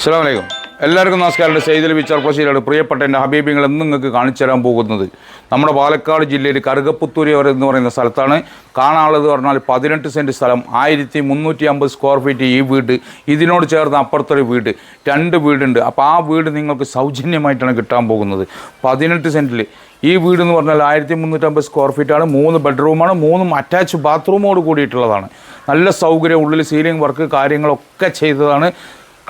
അസ്സാം വലൈക്കും എല്ലാവർക്കും നമസ്കാരം. സെയ്തിൽ ബി ചെറുപ്പശ്ശേരിയാണ് പ്രിയപ്പെട്ട എന്റെ ഹബീബിങ്ങൾ നിങ്ങൾക്ക് കാണിച്ചു തരാൻ പോകുന്നത് നമ്മുടെ പാലക്കാട് ജില്ലയിൽ കറുകപ്പുത്തൂരി എന്ന് പറയുന്ന സ്ഥലത്താണ്. കാണാനുള്ളത് പറഞ്ഞാൽ പതിനെട്ട് സെന്റ് സ്ഥലം ആയിരത്തി മുന്നൂറ്റി അമ്പത് സ്ക്വയർ ഫീറ്റ് ഈ വീട്. ഇതിനോട് ചേർന്ന് അപ്പുറത്തൊരു വീട് രണ്ട് വീടുണ്ട്. അപ്പോൾ ആ വീട് നിങ്ങൾക്ക് സൗജന്യമായിട്ടാണ് കിട്ടാൻ പോകുന്നത്. പതിനെട്ട് സെന്റിൽ ഈ വീട് എന്ന് പറഞ്ഞാൽ ആയിരത്തി മുന്നൂറ്റമ്പത് സ്ക്വയർ ഫീറ്റാണ് മൂന്ന് ബെഡ്റൂമാണ് മൂന്നും അറ്റാച്ച് ബാത്റൂമോട് കൂടിയിട്ടുള്ളതാണ്. നല്ല സൗകര്യം ഉള്ളിൽ സീലിംഗ് വർക്ക് കാര്യങ്ങളൊക്കെ ചെയ്തതാണ്.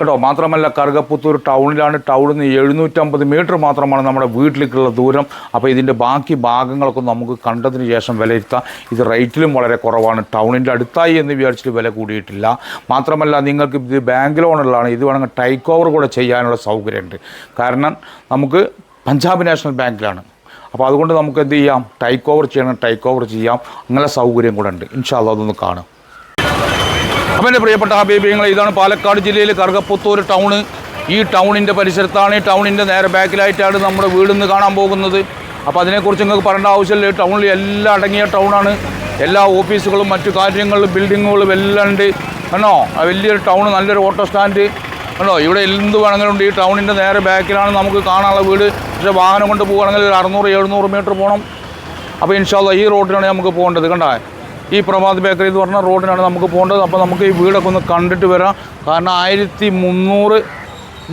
കേട്ടോ മാത്രമല്ല കറുകപ്പുത്തൂർ ടൗണിലാണ് ടൗണിൽ നിന്ന് എഴുന്നൂറ്റമ്പത് മീറ്റർ മാത്രമാണ് നമ്മുടെ വീട്ടിലേക്കുള്ള ദൂരം. അപ്പോൾ ഇതിന്റെ ബാക്കി ഭാഗങ്ങളൊക്കെ നമുക്ക് കണ്ടതിന് ശേഷം വിലയിരുത്താം. ഇത് റേറ്റിലും വളരെ കുറവാണ്. ടൗണിന്റെ അടുത്തായി എന്ന് വിചാരിച്ചിട്ട് വില കൂടിയിട്ടില്ല. മാത്രമല്ല നിങ്ങൾക്ക് ഇത് ബാങ്ക് ലോണുള്ളതാണ്. ഇത് വേണമെങ്കിൽ ടൈക്ക് ഓവർ കൂടെ ചെയ്യാനുള്ള സൗകര്യമുണ്ട്. കാരണം നമുക്ക് പഞ്ചാബ് നാഷണൽ ബാങ്കിലാണ്. അപ്പോൾ അതുകൊണ്ട് നമുക്ക് എന്ത് ചെയ്യാം? ടൈക്ക് ഓവർ ചെയ്യണം ടൈക്ക് ഓവർ ചെയ്യാം. അങ്ങനെ സൗകര്യം കൂടെ ഉണ്ട്. ഇൻഷാല്ല അതൊന്ന് കാണും. അപ്പം എന്റെ പ്രിയപ്പെട്ട ഹബീബിങ്ങൾ ഇതാണ് പാലക്കാട് ജില്ലയിൽ കറുകപ്പുത്തൂർ ടൗണ്. ഈ ടൗണിന്റെ പരിസരത്താണ് ഈ ടൗണിന്റെ നേരെ ബാക്കിലായിട്ടാണ് നമ്മുടെ വീട് വീടിന്ന് കാണാൻ പോകുന്നത്. അപ്പോൾ അതിനെക്കുറിച്ച് നിങ്ങൾക്ക് പറയേണ്ട ആവശ്യമില്ല. ഈ ടൗണിൽ എല്ലാം അടങ്ങിയ ടൗണാണ്. എല്ലാ ഓഫീസുകളും മറ്റു കാര്യങ്ങളും ബിൽഡിങ്ങുകളും എല്ലാം ഉണ്ട്. കണ്ടോ? വലിയൊരു ടൗൺ നല്ലൊരു ഓട്ടോ സ്റ്റാൻഡ്. കണ്ടോ? ഇവിടെ എന്ത് വേണമെങ്കിലും ഈ ടൗണിന്റെ നേരെ ബാക്കിലാണ് നമുക്ക് കാണാനുള്ള വീട്. പക്ഷേ വാഹനം കൊണ്ട് പോകുകയാണെങ്കിൽ ഒരു അറുന്നൂറ് എഴുന്നൂറ് മീറ്റർ പോകണം. അപ്പോൾ ഇൻഷാല്ല ഈ റോഡിലാണ് നമുക്ക് പോകേണ്ടത്. കണ്ടോ? ഈ പ്രഭാത് ബേക്കറി എന്ന് പറഞ്ഞ റോഡിനാണ് നമുക്ക് പോകേണ്ടത്. അപ്പോൾ നമുക്ക് ഈ വീടൊക്കെ ഒന്ന് കണ്ടിട്ട് വരാം. കാരണം ആയിരത്തി മുന്നൂറ്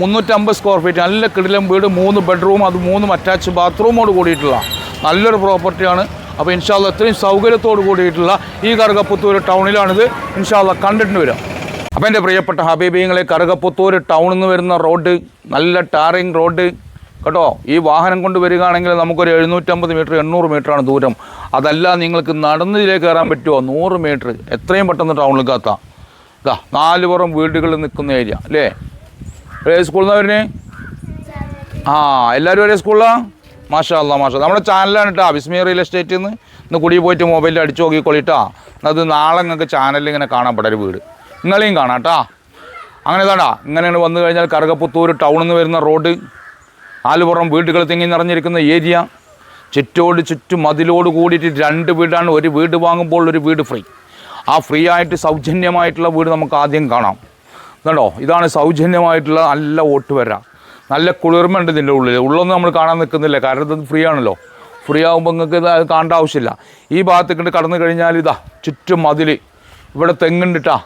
മുന്നൂറ്റമ്പത് സ്ക്വയർ ഫീറ്റ് നല്ല കിടിലം വീട് മൂന്ന് ബെഡ്റൂം അത് മൂന്നും അറ്റാച്ച് ബാത്റൂമോട് കൂടിയിട്ടുള്ള നല്ലൊരു പ്രോപ്പർട്ടിയാണ് അപ്പോൾ ഇൻഷാല്ല ഇത്രയും സൗകര്യത്തോട് കൂടിയിട്ടുള്ള ഈ കറുകപ്പുത്തൂർ ടൗണിലാണിത്. ഇൻഷാല്ല കണ്ടിട്ട് വരാം. അപ്പോൾ എന്റെ പ്രിയപ്പെട്ട ഹബീബീങ്ങളെ കറുകപ്പുത്തൂർ ടൗണിൽ നിന്ന് വരുന്ന റോഡ് നല്ല ടാറിങ് റോഡ് കേട്ടോ ഈ വാഹനം കൊണ്ട് വരികയാണെങ്കിൽ നമുക്കൊരു എഴുന്നൂറ്റമ്പത് മീറ്റർ എണ്ണൂറ് മീറ്ററാണ് ദൂരം. അതല്ല നിങ്ങൾക്ക് നടന്നതിലേക്ക് കയറാൻ പറ്റുമോ? നൂറ് മീറ്റർ. എത്രയും പെട്ടെന്ന് ടൗണിലേക്ക് എത്താം ഇതാ നാല് പുറം വീടുകളിൽ നിൽക്കുന്ന ഏരിയ അല്ലേ? ഏത് സ്കൂളിൽ നിന്ന് വരുന്നേ? ആ എല്ലാവരും ഒരേ സ്കൂളിലാണ് മാഷാ അല്ലാ മാഷാ നമ്മുടെ ചാനലാണ് കേട്ടോ ബിസ്മി റിയൽ എസ്റ്റേറ്റിൽ നിന്ന് ഇന്ന് കുടി പോയിട്ട് മൊബൈലിൽ അടിച്ചു നോക്കിക്കൊള്ളിട്ടാ അത് നാളെ നിങ്ങൾക്ക് ചാനലിൽ ഇങ്ങനെ കാണാൻ ഒരു വീട്. നിങ്ങളെയും കാണാം കേട്ടാ അങ്ങനെ ഇതാണ്ടാ ഇങ്ങനെയാണ് വന്നു കഴിഞ്ഞാൽ കറുകപ്പുത്തൂർ ടൗണിൽ നിന്ന് വരുന്ന റോഡ് നാലുപുറം വീടുകൾ തിങ്ങി നിറഞ്ഞിരിക്കുന്ന ഏരിയ. ചുറ്റോട് ചുറ്റും മതിലോട് കൂടിയിട്ട് രണ്ട് വീടാണ്. ഒരു വീട് വാങ്ങുമ്പോൾ ഒരു വീട് ഫ്രീ. ആ ഫ്രീ ആയിട്ട് സൗജന്യമായിട്ടുള്ള വീട് നമുക്ക് ആദ്യം കാണാം. കണ്ടോ? ഇതാണ് സൗജന്യമായിട്ടുള്ള നല്ല ഓട്ട് വരാം. നല്ല കുളിർമയുണ്ട് ഇതിന്റെ ഉള്ളിൽ. ഉള്ളൊന്നും നമ്മൾ കാണാൻ നിൽക്കുന്നില്ല. കാരണം ഇത് ഫ്രീ ആണല്ലോ. ഫ്രീ ആകുമ്പോൾ നിങ്ങൾക്ക് ഇത് കാണേണ്ട ആവശ്യമില്ല. ഈ ഭാഗത്തേക്ക് കടന്നു കഴിഞ്ഞാൽ ഇതാ ചുറ്റും മതിൽ ഇവിടെ തെങ്ങുണ്ടിട്ടാ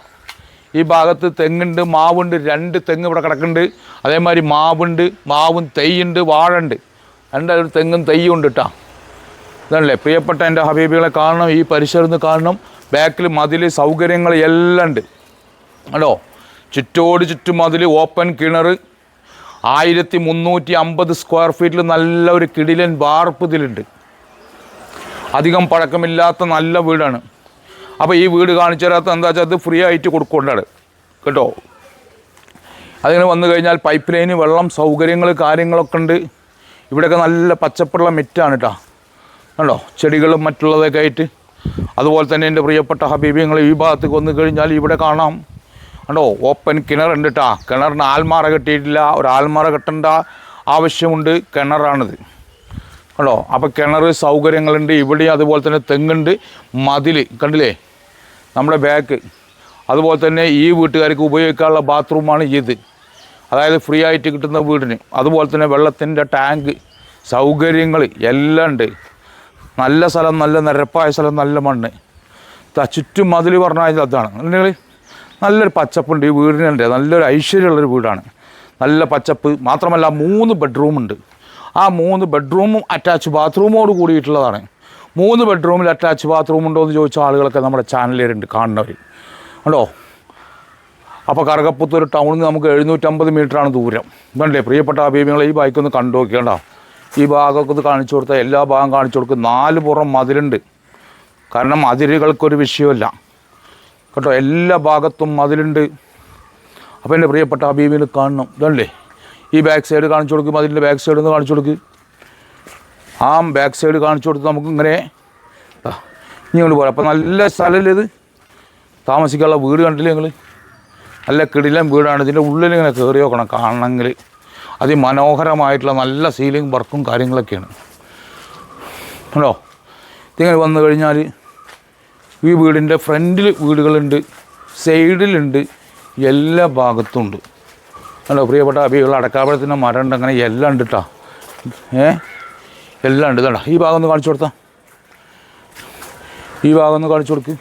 ഈ ഭാഗത്ത് തെങ്ങുണ്ട് മാവുണ്ട് രണ്ട് തെങ്ങ് ഇവിടെ കിടക്കുന്നുണ്ട്. അതേമാതിരി മാവുണ്ട് മാവും തെയ്യുണ്ട് വാഴണ്ട് രണ്ടൊരു തെങ്ങും തെയ്യും ഉണ്ട് കേട്ടോ ഇതല്ലേ പ്രിയപ്പെട്ട എന്റെ ഹബീബികളെ കാണണം ഈ പരിസരത്ത് കാണണം. ബാക്കിൽ മതിൽ സൗകര്യങ്ങൾ എല്ലാം ഉണ്ട്. കേട്ടോ ചുറ്റോട് ചുറ്റും മതിൽ ഓപ്പൺ കിണർ. ആയിരത്തി മുന്നൂറ്റി അമ്പത് സ്ക്വയർ ഫീറ്റിൽ നല്ല ഒരു കിടിലൻ വാർപ്പ് ഇതിലുണ്ട്. അധികം പഴക്കമില്ലാത്ത നല്ല വീടാണ്. അപ്പോൾ ഈ വീട് കാണിച്ചു തരാത്ത എന്താ വെച്ചാൽ അത് ഫ്രീ ആയിട്ട് കൊടുക്കേണ്ടത് കേട്ടോ? അതിങ്ങനെ വന്നു കഴിഞ്ഞാൽ പൈപ്പ് ലൈന് വെള്ളം സൗകര്യങ്ങൾ കാര്യങ്ങളൊക്കെ ഉണ്ട്. ഇവിടെയൊക്കെ നല്ല പച്ചപ്പുള്ള മെറ്റാണ് കേട്ടോ കണ്ടോ? ചെടികളും മറ്റുള്ളതൊക്കെ ആയിട്ട്. അതുപോലെ തന്നെ എന്റെ പ്രിയപ്പെട്ട ഹബീബിങ്ങൾ ഈ ഭാഗത്തേക്ക് വന്നു കഴിഞ്ഞാൽ ഇവിടെ കാണാം. കണ്ടോ? ഓപ്പൺ കിണറുണ്ട് കേട്ടോ കിണറിന് ആൽമാറ കെട്ടിയിട്ടില്ല. ഒരു ആൽമാറ കെട്ടേണ്ട ആവശ്യമുണ്ട്. കിണറാണിത്. കണ്ടോ? അപ്പോൾ കിണർ സൗകര്യങ്ങളുണ്ട്. ഇവിടെ അതുപോലെ തന്നെ തെങ്ങുണ്ട്. മതിൽ കണ്ടില്ലേ? നമ്മുടെ ബാക്ക് അതുപോലെ തന്നെ ഈ വീട്ടുകാർക്ക് ഉപയോഗിക്കാനുള്ള ബാത്റൂമാണ് ഇത്. അതായത് ഫ്രീ ആയിട്ട് കിട്ടുന്ന വീടിന്. അതുപോലെ തന്നെ വെള്ളത്തിന്റെ ടാങ്ക് സൗകര്യങ്ങൾ എല്ലാം ഉണ്ട്. നല്ല സ്ഥലം നല്ല നിരപ്പായ സ്ഥലം നല്ല മണ്ണ്. ചുറ്റും മതിൽ പറഞ്ഞാൽ അതാണ്. അല്ലെങ്കിൽ നല്ലൊരു പച്ചപ്പുണ്ട്. ഈ വീടിനുണ്ട് നല്ലൊരു ഐശ്വര്യമുള്ളൊരു വീടാണ്. നല്ല പച്ചപ്പ്. മാത്രമല്ല മൂന്ന് ബെഡ്റൂമുണ്ട് ആ മൂന്ന് ബെഡ്റൂമും അറ്റാച്ച് ബാത്റൂമോട് കൂടിയിട്ടുള്ളതാണ്. മൂന്ന് ബെഡ്റൂമിൽ അറ്റാച്ച് ബാത്റൂം ഉണ്ടോ എന്ന് ചോദിച്ച ആളുകളൊക്കെ നമ്മുടെ ചാനലിലുണ്ട് കാണുന്നവർ ഉണ്ടോ അപ്പോൾ കറുകപ്പുത്തൂർ ടൗണിൽ നിന്ന് നമുക്ക് എഴുന്നൂറ്റമ്പത് മീറ്ററാണ് ദൂരം. വേണ്ടേ പ്രിയപ്പെട്ട അഭിമുഖങ്ങൾ ഈ ബൈക്കൊന്ന് കണ്ടു നോക്കിയണ്ട ഈ ഭാഗമൊക്കെ ഒന്ന് കാണിച്ചു കൊടുത്താൽ എല്ലാ ഭാഗം കാണിച്ചു കൊടുക്കും. നാല് പുറം മതിലുണ്ട്. കാരണം അതിരുകൾക്കൊരു വിഷയമല്ല. കേട്ടോ എല്ലാ ഭാഗത്തും മതിലുണ്ട്. അപ്പോൾ എന്റെ പ്രിയപ്പെട്ട അഭിമുഖങ്ങൾ കാണണം. ഇതല്ലേ ഈ ബാക്ക് സൈഡ് കാണിച്ചു കൊടുക്കും അതിന്റെ ബാക്ക് സൈഡ് ഒന്ന് കാണിച്ചു കൊടുക്ക്. ആ ബാക്ക് സൈഡ് കാണിച്ചു കൊടുത്ത് നമുക്ക് ഇങ്ങനെ കൊണ്ട് പോരാം. അപ്പോൾ നല്ല സ്ഥലമല്ലേ ഇത്? താമസിക്കാനുള്ള വീട് കണ്ടില്ലേ നിങ്ങൾ നല്ല കിടിലം വീടാണ്. ഇതിന്റെ ഉള്ളിൽ ഇങ്ങനെ കയറി നോക്കണം കാണണമെങ്കിൽ അതിമനോഹരമായിട്ടുള്ള നല്ല സീലിംഗ് വർക്കും കാര്യങ്ങളൊക്കെയാണ്. കണ്ടോ? ഇതിങ്ങനെ വന്നു കഴിഞ്ഞാൽ ഈ വീടിന്റെ ഫ്രണ്ടിൽ വീടുകളുണ്ട് സൈഡിലുണ്ട് എല്ലാ ഭാഗത്തും ഉണ്ട്. ഹലോ പ്രിയപ്പെട്ട അഭികൾ അടക്കാപ്പഴത്തിന്റെ മരം ഉണ്ട് അങ്ങനെ എല്ലാം ഉണ്ട് കേട്ടോ ഏ? എല്ലാം ഉണ്ട്. ഇതാ ഈ ഭാഗം ഒന്ന് കാണിച്ചു കൊടുത്താം. ഈ ഭാഗം ഒന്ന് കാണിച്ചു കൊടുക്ക്.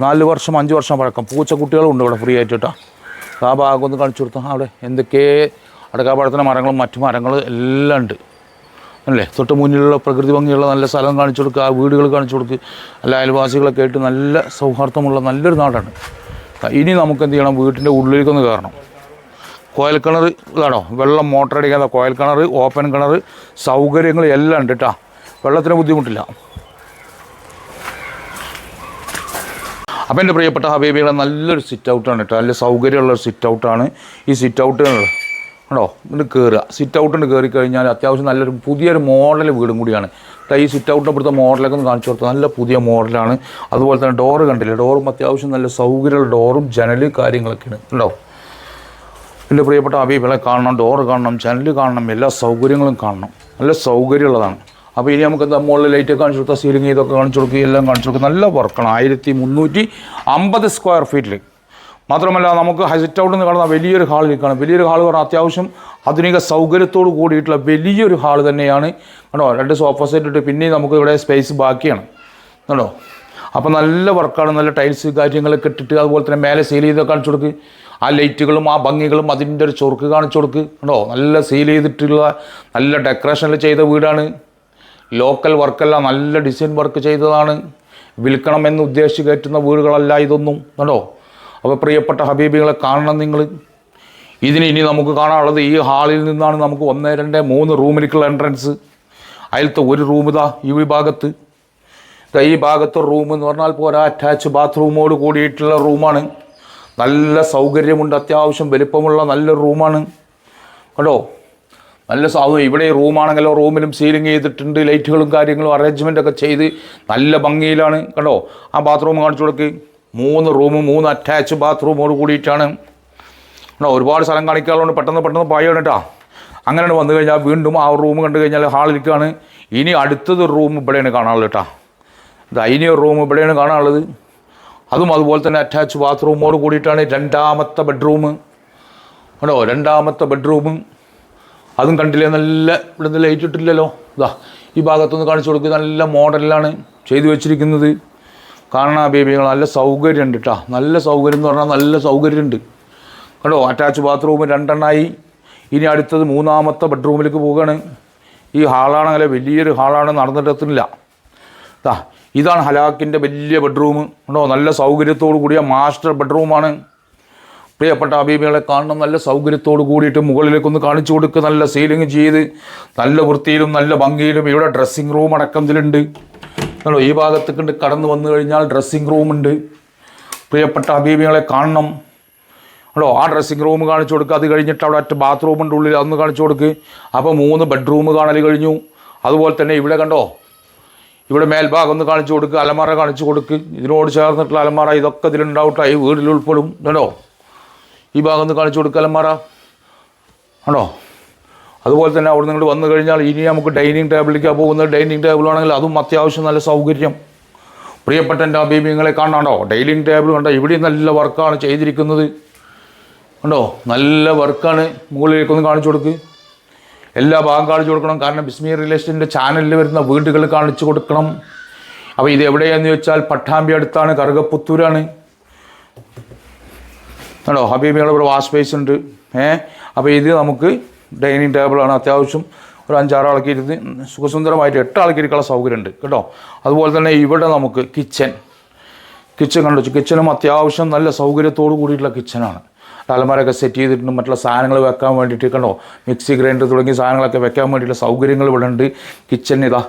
നാല് വർഷം അഞ്ച് വർഷം പഴക്കം. പൂച്ചക്കുട്ടികളും ഉണ്ട് ഇവിടെ ഫ്രീ ആയിട്ട് കേട്ടോ. ആ ഭാഗം ഒന്ന് കാണിച്ചു കൊടുത്താൽ അവിടെ എന്തൊക്കെ അടക്കാപ്പഴത്തിന്റെ മരങ്ങളും മറ്റു മരങ്ങളും എല്ലാം ഉണ്ട്. അല്ലേ? തൊട്ട് മുന്നിലുള്ള പ്രകൃതി ഭംഗിയുള്ള നല്ല സ്ഥലം കാണിച്ചു കൊടുക്കുക ആ വീടുകൾ കാണിച്ചു കൊടുക്കുക അല്ല അയൽവാസികളൊക്കെ ആയിട്ട് നല്ല സൗഹാർദ്ദമുള്ള നല്ലൊരു നാടാണ്. ഇനി നമുക്ക് എന്ത് ചെയ്യണം? വീട്ടിന്റെ ഉള്ളിലേക്കൊന്ന് കയറണം. കോയൽ കിണർ ഇതാണോ? വെള്ളം മോട്ടർ അടിക്കാത്ത കോയൽ കിണർ ഓപ്പൺ കിണർ സൗകര്യങ്ങൾ എല്ലാം ഉണ്ട് കേട്ടോ വെള്ളത്തിന് ബുദ്ധിമുട്ടില്ല. അപ്പം എന്റെ പ്രിയപ്പെട്ട ഹബീബികളെ നല്ലൊരു സിറ്റ് ഔട്ടാണ് കേട്ടോ നല്ല സൗകര്യമുള്ള ഒരു സിറ്റ് ഔട്ടാണ് ഈ സിറ്റ് ഔട്ട് കണ്ടോ? ഇന്ന് കയറുക സിറ്റ് ഔട്ടിന് കയറി കഴിഞ്ഞാൽ അത്യാവശ്യം നല്ലൊരു പുതിയൊരു മോഡൽ വീടും കൂടിയാണ്. ഈ സിറ്റ് ഔട്ടിന്റെ ഇവിടുത്തെ മോഡലൊക്കെ ഒന്ന് കാണിച്ചു കൊടുത്താൽ നല്ല പുതിയ മോഡലാണ്. അതുപോലെ തന്നെ ഡോറ് കണ്ടില്ലേ? ഡോറും അത്യാവശ്യം നല്ല സൗകര്യമുള്ള ഡോറും ജനൽ കാര്യങ്ങളൊക്കെയാണ്. ഉണ്ടോ എന്റെ പ്രിയപ്പെട്ട അബീബിളെ കാണണം ഡോർ കാണണം ചാനൽ കാണണം എല്ലാ സൗകര്യങ്ങളും കാണണം. നല്ല സൗകര്യമുള്ളതാണ്. അപ്പോൾ ഇനി നമുക്ക് എന്താ മുകളിൽ ലൈറ്റ് കാണിച്ചു കൊടുത്താൽ സീലിംഗ് ഇതൊക്കെ കാണിച്ചു കൊടുക്കുക എല്ലാം കാണിച്ചു കൊടുക്കുക. നല്ല വർക്കാണ് ആയിരത്തി മുന്നൂറ്റി അമ്പത് സ്ക്വയർ ഫീറ്റിൽ മാത്രമല്ല നമുക്ക് ഹൈസിറ്റ് ഔട്ട് നിന്ന് കാണുന്ന വലിയൊരു ഹാളിലേക്കാണ് വലിയൊരു ഹാൾ പറഞ്ഞാൽ അത്യാവശ്യം ആധുനിക സൗകര്യത്തോട് കൂടിയിട്ടുള്ള വലിയൊരു ഹാൾ തന്നെയാണ്. കണ്ടോ? രണ്ട് സോഫ സെറ്റ് ഇട്ട് പിന്നെയും നമുക്ക് ഇവിടെ സ്പേസ് ബാക്കിയാണ്. കണ്ടോ? അപ്പോൾ നല്ല വർക്കാണ് നല്ല ടൈൽസ് കാര്യങ്ങളൊക്കെ ഇട്ടിട്ട് അതുപോലെ തന്നെ മേലെ സീൽ ചെയ്തൊക്കെ കാണിച്ചു കൊടുക്ക്. ആ ലൈറ്റുകളും ആ ഭംഗികളും അതിന്റെ ഒരു ചൊറുക്ക് കാണിച്ചു കൊടുക്ക്. കണ്ടോ? നല്ല സീൽ ചെയ്തിട്ടുള്ള നല്ല ഡെക്കറേഷനിൽ ചെയ്ത വീടാണ്. ലോക്കൽ വർക്കല്ല നല്ല ഡിസൈൻ വർക്ക് ചെയ്തതാണ്. വിൽക്കണമെന്ന് ഉദ്ദേശിച്ച് കയറ്റുന്ന വീടുകളല്ല ഇതൊന്നും. കണ്ടോ? അപ്പോൾ പ്രിയപ്പെട്ട ഹബീബികളെ കാണണം നിങ്ങൾ ഇതിന് ഇനി നമുക്ക് കാണാനുള്ളത് ഈ ഹാളിൽ നിന്നാണ് നമുക്ക് ഒന്ന് രണ്ട് മൂന്ന് റൂമിലേക്കുള്ള എൻട്രൻസ് അതിലത്തെ ഒരു റൂം ഇതാ ഈ വിഭാഗത്ത്. ഈ ഭാഗത്ത് റൂം എന്ന് പറഞ്ഞാൽ പോരാ അറ്റാച്ച് ബാത്റൂമോട് കൂടിയിട്ടുള്ള റൂമാണ് നല്ല സൗകര്യമുണ്ട് അത്യാവശ്യം വലിപ്പമുള്ള നല്ല റൂമാണ്. കേട്ടോ നല്ല സൗ ഇവിടെ റൂമാണെങ്കിലോ റൂമിലും സീലിംഗ് ചെയ്തിട്ടുണ്ട് ലൈറ്റുകളും കാര്യങ്ങളും അറേഞ്ച്മെന്റ് ഒക്കെ ചെയ്ത് നല്ല ഭംഗിയിലാണ്. കേട്ടോ ആ ബാത്റൂം കാണിച്ചു കൊടുക്ക്. മൂന്ന് റൂമും മൂന്ന് അറ്റാച്ച് ബാത്റൂമോട് കൂടിയിട്ടാണ്. കേട്ടോ ഒരുപാട് സ്ഥലം കാണിക്കാറുണ്ട്. പെട്ടെന്ന് പെട്ടെന്ന് പായാണ് കേട്ടോ അങ്ങനെ വന്നു കഴിഞ്ഞാൽ വീണ്ടും ആ റൂം കണ്ടു കഴിഞ്ഞാൽ ഹാളിലേക്കാണ് ഇനി അടുത്തത് റൂം ഇവിടെയാണ് കാണാനുള്ളത് കേട്ടോ ഇത് ഒരു റൂം ഇവിടെയാണ് കാണാനുള്ളത്. അതും അതുപോലെ തന്നെ അറ്റാച്ച് ബാത്റൂമോട് കൂടിയിട്ടാണ് രണ്ടാമത്തെ ബെഡ്റൂം ഉണ്ടോ രണ്ടാമത്തെ ബെഡ്റൂം അതും കണ്ടില്ലേ? നല്ല ഇവിടെ നിന്ന് ലൈറ്റ് ഇട്ടില്ലല്ലോ. ഇതാ ഈ ഭാഗത്തൊന്ന് കാണിച്ചു കൊടുക്കുക നല്ല മോഡലിലാണ് ചെയ്തു വെച്ചിരിക്കുന്നത്. കാണണ ബേബികൾ നല്ല സൗകര്യമുണ്ട് കേട്ടോ നല്ല സൗകര്യം എന്ന് പറഞ്ഞാൽ നല്ല സൗകര്യമുണ്ട്. കണ്ടോ? അറ്റാച്ച് ബാത്റൂം രണ്ടെണ്ണമായി ഇനി അടുത്തത് മൂന്നാമത്തെ ബെഡ്റൂമിലേക്ക് പോവുകയാണ്. ഈ ഹാളാണെങ്കിൽ വലിയൊരു ഹാളാണ് നടന്നിട്ടെത്തുന്നില്ല ദാ ഇതാണ് ഹലാക്കിന്റെ വലിയ ബെഡ്റൂം ഉണ്ടോ നല്ല സൗകര്യത്തോടു കൂടിയ മാസ്റ്റർ ബെഡ്റൂമാണ് പ്രിയപ്പെട്ട അബീബികളെ കാണണം. നല്ല സൗകര്യത്തോട് കൂടിയിട്ട് മുകളിലേക്കൊന്ന് കാണിച്ചു കൊടുക്കുക നല്ല സീലിംഗ് ചെയ്ത് നല്ല വൃത്തിയിലും നല്ല ഭംഗിയിലും ഇവിടെ ഡ്രസ്സിങ് റൂം അടക്കം ഇതിലുണ്ട്. കണ്ടോ? ഈ ഭാഗത്തേക്ക് കടന്നു വന്നു കഴിഞ്ഞാൽ ഡ്രസ്സിങ് റൂമുണ്ട് പ്രിയപ്പെട്ട അബീബികളെ കാണണം. കേട്ടോ ആ ഡ്രസ്സിങ് റൂം കാണിച്ചു കൊടുക്കുക അത് കഴിഞ്ഞിട്ട് അവിടെ ഒറ്റ ബാത്റൂമിന്റെ ഉള്ളിൽ. അതൊന്ന് കാണിച്ചു കൊടുക്കുക അപ്പോൾ മൂന്ന് ബെഡ്റൂം കാണൽ കഴിഞ്ഞു. അതുപോലെ തന്നെ ഇവിടെ കണ്ടോ? ഇവിടെ മേൽഭാഗം ഒന്ന് കാണിച്ചു കൊടുക്കുക അലമാര കാണിച്ചു കൊടുക്കുക ഇതിനോട് ചേർന്നിട്ടുള്ള അലമാര ഇതൊക്കെ ഇതിലുണ്ടാവട്ടെ. ഈ വീട്ടിൽ ഉൾപ്പെടും. ഉണ്ടോ ഈ ഭാഗം ഒന്ന് കാണിച്ചു കൊടുക്കുക അലമാര. ആണോ അതുപോലെ തന്നെ അവിടെ നിങ്ങൾ വന്നു കഴിഞ്ഞാൽ ഇനി നമുക്ക് ഡൈനിങ് ടേബിളിലേക്കാണ് പോകുന്നത്. ഡൈനിങ് ടേബിളാണെങ്കിൽ അതും അത്യാവശ്യം നല്ല സൗകര്യം. പ്രിയപ്പെട്ട എന്റെ അഭിമുഖങ്ങളെ കാണാണ്ടോ ഡൈനിങ് ടേബിൾ കണ്ടോ? ഇവിടെയും നല്ല വർക്കാണ് ചെയ്തിരിക്കുന്നത്. കണ്ടോ? നല്ല വർക്കാണ് മുകളിലേക്കൊന്ന് കാണിച്ചു കൊടുക്ക്. എല്ലാ ഭാഗം കാണിച്ചു കൊടുക്കണം. കാരണം ബിസ്മി റിലേഷന്റെ ചാനലിൽ വരുന്ന വീടുകൾ കാണിച്ചു കൊടുക്കണം. അപ്പോൾ ഇത് എവിടെയാണെന്ന് വെച്ചാൽ പട്ടാമ്പി അടുത്താണ് കറുകപ്പുത്തൂരാണ്. ആണോ ഹബീബിയുടെ ഇവിടെ വാഷ് സ്പേസ് ഉണ്ട്. ഏ? അപ്പോൾ ഇത് നമുക്ക് ഡൈനിങ് ടേബിളാണ് അത്യാവശ്യം. ഒരു അഞ്ചാറ് ആൾക്ക് ഇരുന്ന് സുഖസുന്ദരമായിട്ട് എട്ട് ആൾക്ക് ഇരിക്കാനുള്ള സൗകര്യമുണ്ട്. കേട്ടോ? അതുപോലെ തന്നെ ഇവിടെ നമുക്ക് കിച്ചൻ കിച്ചൺ കണ്ടു? കിച്ചനും അത്യാവശ്യം നല്ല സൗകര്യത്തോട് കൂടിയിട്ടുള്ള കിച്ചനാണ് അലമാരൊക്കെ സെറ്റ് ചെയ്തിട്ടുണ്ട് മറ്റുള്ള സാധനങ്ങൾ വെക്കാൻ വേണ്ടിയിട്ട് കണ്ടോ? മിക്സി ഗ്രൈൻഡർ തുടങ്ങിയ സാധനങ്ങളൊക്കെ വെക്കാൻ വേണ്ടിയിട്ടുള്ള സൗകര്യങ്ങൾ ഇവിടെ ഉണ്ട്. കിച്ചൺ ഇതാ.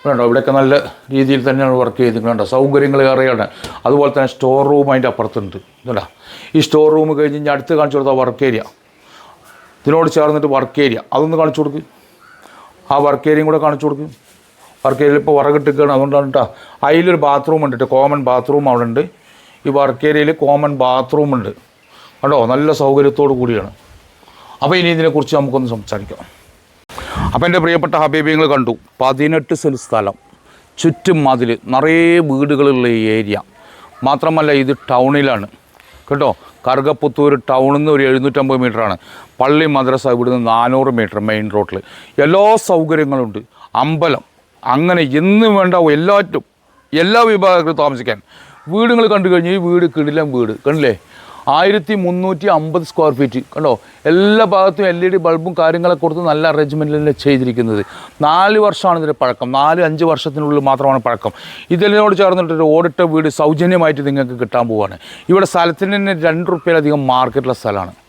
ഇവിടെ ഇവിടെയൊക്കെ നല്ല രീതിയിൽ തന്നെയാണ് വർക്ക് ചെയ്തിട്ടുണ്ട് സൗകര്യങ്ങൾ ഏറെയാണ് അതുപോലെ തന്നെ സ്റ്റോർ റൂം അതിന്റെ അപ്പുറത്തുണ്ട്. ഇതുണ്ടാ? ഈ സ്റ്റോർ റൂം കഴിഞ്ഞ് ഞാൻ അടുത്ത് കാണിച്ചു കൊടുത്താൽ വർക്ക് ഏരിയ ഇതിനോട് ചേർന്നിട്ട് വർക്ക് ഏരിയ അതൊന്ന് കാണിച്ചു കൊടുക്ക്. ആ വർക്ക് ഏരിയയും കൂടെ കാണിച്ചു കൊടുക്ക്. വർക്ക് ഏരിയയിൽ ഇപ്പോൾ വിറകിട്ടിരിക്കുകയാണ് അതുകൊണ്ടാണ് കേട്ടോ അതിലൊരു ബാത്റൂം ഉണ്ട് കോമൺ ബാത്റൂം അവിടെ ഉണ്ട്. ഈ വർക്ക് ഏരിയയിൽ കോമൺ ബാത്റൂം ഉണ്ട്. കേട്ടോ നല്ല സൗകര്യത്തോടു കൂടിയാണ്. അപ്പോൾ ഇനി ഇതിനെക്കുറിച്ച് നമുക്കൊന്ന് സംസാരിക്കാം. അപ്പം എന്റെ പ്രിയപ്പെട്ട ഹബീബിങ്ങൾ കണ്ടു. പതിനെട്ട് സെൽ സ്ഥലം. ചുറ്റും മതിൽ നിറയെ വീടുകളുള്ള ഈ ഏരിയ. മാത്രമല്ല ഇത് ടൗണിലാണ്. കേട്ടോ? കറുകപ്പുത്തൂർ ടൗണിൽ നിന്ന് ഒരു എഴുന്നൂറ്റമ്പത് മീറ്ററാണ്. പള്ളി മദ്രസ ഇവിടുന്ന് നാനൂറ് മീറ്റർ മെയിൻ റോഡിൽ എല്ലാ സൗകര്യങ്ങളുണ്ട്. അമ്പലം. അങ്ങനെ എന്നും വേണ്ട എല്ലാറ്റും. എല്ലാ വിഭാഗത്തിലും താമസിക്കാൻ. വീടുകൾ കണ്ടു കഴിഞ്ഞാൽ ഈ വീട് കിടിലം വീട്. കണ്ടില്ലേ? ആയിരത്തി മുന്നൂറ്റി അമ്പത് സ്ക്വയർ ഫീറ്റ് കണ്ടോ? എല്ലാ ഭാഗത്തും എൽ ഇ ഡി ബൾബും കാര്യങ്ങളൊക്കെ കൊടുത്ത് നല്ല അറേഞ്ച്മെന്റിൽ ചെയ്തിരിക്കുന്നത്. നാല് വർഷമാണ് ഇതിന്റെ പഴക്കം. നാല് അഞ്ച് വർഷത്തിനുള്ളിൽ മാത്രമാണ് പഴക്കം. ഇതിനോട് ചേർന്നിട്ടൊരു ഓടിട്ട വീട് സൗജന്യമായിട്ട് നിങ്ങൾക്ക് കിട്ടാൻ പോവുകയാണ് ഇവിടെ സ്ഥലത്തിന് തന്നെ രണ്ട് റുപ്യയിലധികം മാർക്കറ്റുള്ള സ്ഥലമാണ്.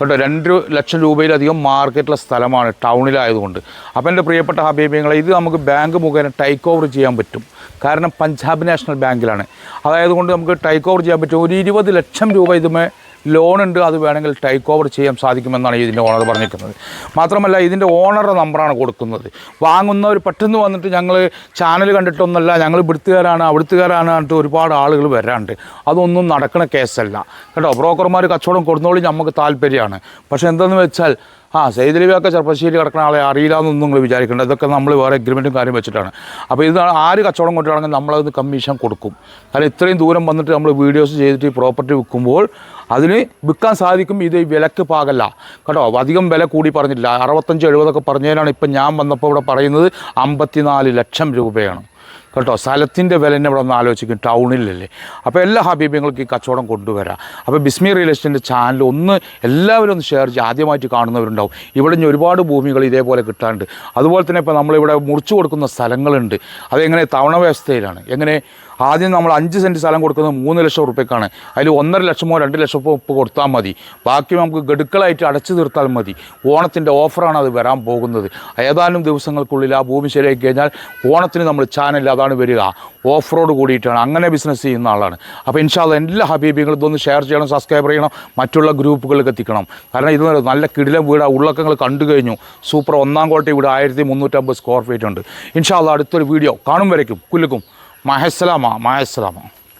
കേട്ടോ രണ്ട് ലക്ഷം രൂപയിലധികം മാർക്കറ്റുള്ള സ്ഥലമാണ് ടൗണിലായതുകൊണ്ട്. അപ്പോൾ എന്റെ പ്രിയപ്പെട്ട ഹബീബിങ്ങളെ ഇത് നമുക്ക് ബാങ്ക് മുഖേന ടൈക്ക് ഓവർ ചെയ്യാൻ പറ്റും. കാരണം പഞ്ചാബ് നാഷണൽ ബാങ്കിലാണ്. അതായത് കൊണ്ട് നമുക്ക് ടൈക്ക് ഓവർ ചെയ്യാൻ പറ്റും. ഒരു ഇരുപത് ലക്ഷം രൂപ ഇതുമേ ലോൺ ഉണ്ട് അത് വേണമെങ്കിൽ ടേക്ക് ഓവർ ചെയ്യാൻ സാധിക്കുമെന്നാണ് ഇതിന്റെ ഓണർ പറഞ്ഞിരിക്കുന്നത്. മാത്രമല്ല ഇതിന്റെ ഓണറുടെ നമ്പറാണ് കൊടുക്കുന്നത്. വാങ്ങുന്നവർ പെട്ടെന്ന് വന്നിട്ട് ഞങ്ങൾ ചാനൽ കണ്ടിട്ടൊന്നല്ല ഞങ്ങൾ ഇവിടുത്തുകാരാണ് അവിടുത്തുകാരാണ് പറഞ്ഞിട്ട് ഒരുപാട് ആളുകൾ വരാണ്ട് അതൊന്നും നടക്കുന്ന കേസല്ല കേട്ടോ ബ്രോക്കർമാർ കച്ചവടം കൊടുന്നോളി നമുക്ക് താല്പര്യമാണ്. പക്ഷേ എന്തെന്ന് വെച്ചാൽ ആ സെയ്ദ് അലിബിയൊക്കെ ചെറുപ്പശ്ശേരി കിടക്കുന്ന ആളെ അറിയില്ല എന്നൊന്നും നിങ്ങൾ വിചാരിക്കേണ്ട. ഇതൊക്കെ നമ്മൾ വേറെ എഗ്രിമെന്റും കാര്യം വെച്ചിട്ടാണ്. അപ്പോൾ ഇത് ആര് കച്ചവടം കൊണ്ടുവരാണെങ്കിൽ നമ്മളതിന് കമ്മീഷൻ കൊടുക്കും. കാരണം ഇത്രയും ദൂരം വന്നിട്ട് നമ്മൾ വീഡിയോസ് ചെയ്തിട്ട് ഈ പ്രോപ്പർട്ടി വിൽക്കുമ്പോൾ അതിന് വിൽക്കാൻ സാധിക്കും ഇത് വിലക്ക് പാകല്ല. കേട്ടോ അധികം വില കൂടി പറഞ്ഞില്ല അറുപത്തഞ്ച് എഴുപതൊക്കെ പറഞ്ഞതിനാണ് ഇപ്പം ഞാൻ വന്നപ്പോൾ ഇവിടെ പറയുന്നത് അമ്പത്തിനാല് ലക്ഷം രൂപയാണ്. കേട്ടോ സ്ഥലത്തിന്റെ വില തന്നെ ഇവിടെ ഒന്ന് ആലോചിക്കും. ടൗണിലല്ലേ അപ്പോൾ എല്ലാ ഹബീബിങ്ങൾക്ക് ഈ കച്ചവടം കൊണ്ടുവരാം. അപ്പോൾ ബിസ്മി റിയൽ എസ്റ്റേറ്റിന്റെ ചാനൽ ഒന്ന് എല്ലാവരും ഒന്ന് ഷെയർ ചെയ്യുക ആദ്യമായിട്ട് കാണുന്നവരുണ്ടാവും. ഇവിടെ ഇനി ഒരുപാട് ഭൂമികൾ ഇതേപോലെ കിട്ടാണ്ട്. അതുപോലെ തന്നെ ഇപ്പോൾ നമ്മളിവിടെ മുറിച്ചു കൊടുക്കുന്ന സ്ഥലങ്ങളുണ്ട്. അതെങ്ങനെ തവണ വ്യവസ്ഥയിലാണ്. എങ്ങനെ ആദ്യം നമ്മൾ അഞ്ച് സെന്റ് സ്ഥലം കൊടുക്കുന്നത് മൂന്ന് ലക്ഷം റുപ്യക്കാണ്. അതിൽ ഒന്നര ലക്ഷമോ രണ്ട് ലക്ഷമോ ഉപ്പ് കൊടുത്താൽ മതി. ബാക്കി നമുക്ക് ഗഡുക്കളായിട്ട് അടച്ചു തീർത്താൽ മതി. ഓണത്തിന്റെ ഓഫറാണ് അത് വരാൻ പോകുന്നത്. ഏതാനും ദിവസങ്ങൾക്കുള്ളിൽ ആ ഭൂമി ശരിയാക്കി കഴിഞ്ഞാൽ ഓണത്തിന് നമ്മൾ ചാനൽ അതാണ് വരിക. ഓഫ് റോഡ് കൂടിയിട്ടാണ്. അങ്ങനെ ബിസിനസ് ചെയ്യുന്ന ആളാണ്. അപ്പോൾ ഇൻഷാല്ല എല്ലാ ഹബീബികളും ഇതൊന്ന് ഷെയർ ചെയ്യണം സബ്സ്ക്രൈബ് ചെയ്യണം മറ്റുള്ള ഗ്രൂപ്പുകളിലേക്ക് എത്തിക്കണം. കാരണം ഇത് നല്ല കിടിലം വീട്. ഉള്ളക്കങ്ങൾ കണ്ടു കഴിഞ്ഞു. സൂപ്പർ. ഒന്നാം കോട്ടി വീട് ആയിരത്തി മുന്നൂറ്റമ്പത് സ്ക്വയർ ഫീറ്റ് ഉണ്ട്. ഇൻഷാല്ല അടുത്തൊരു വീഡിയോ കാണും വരയ്ക്കും. കുല്ലുക്കും مع السلامة مع السلامة.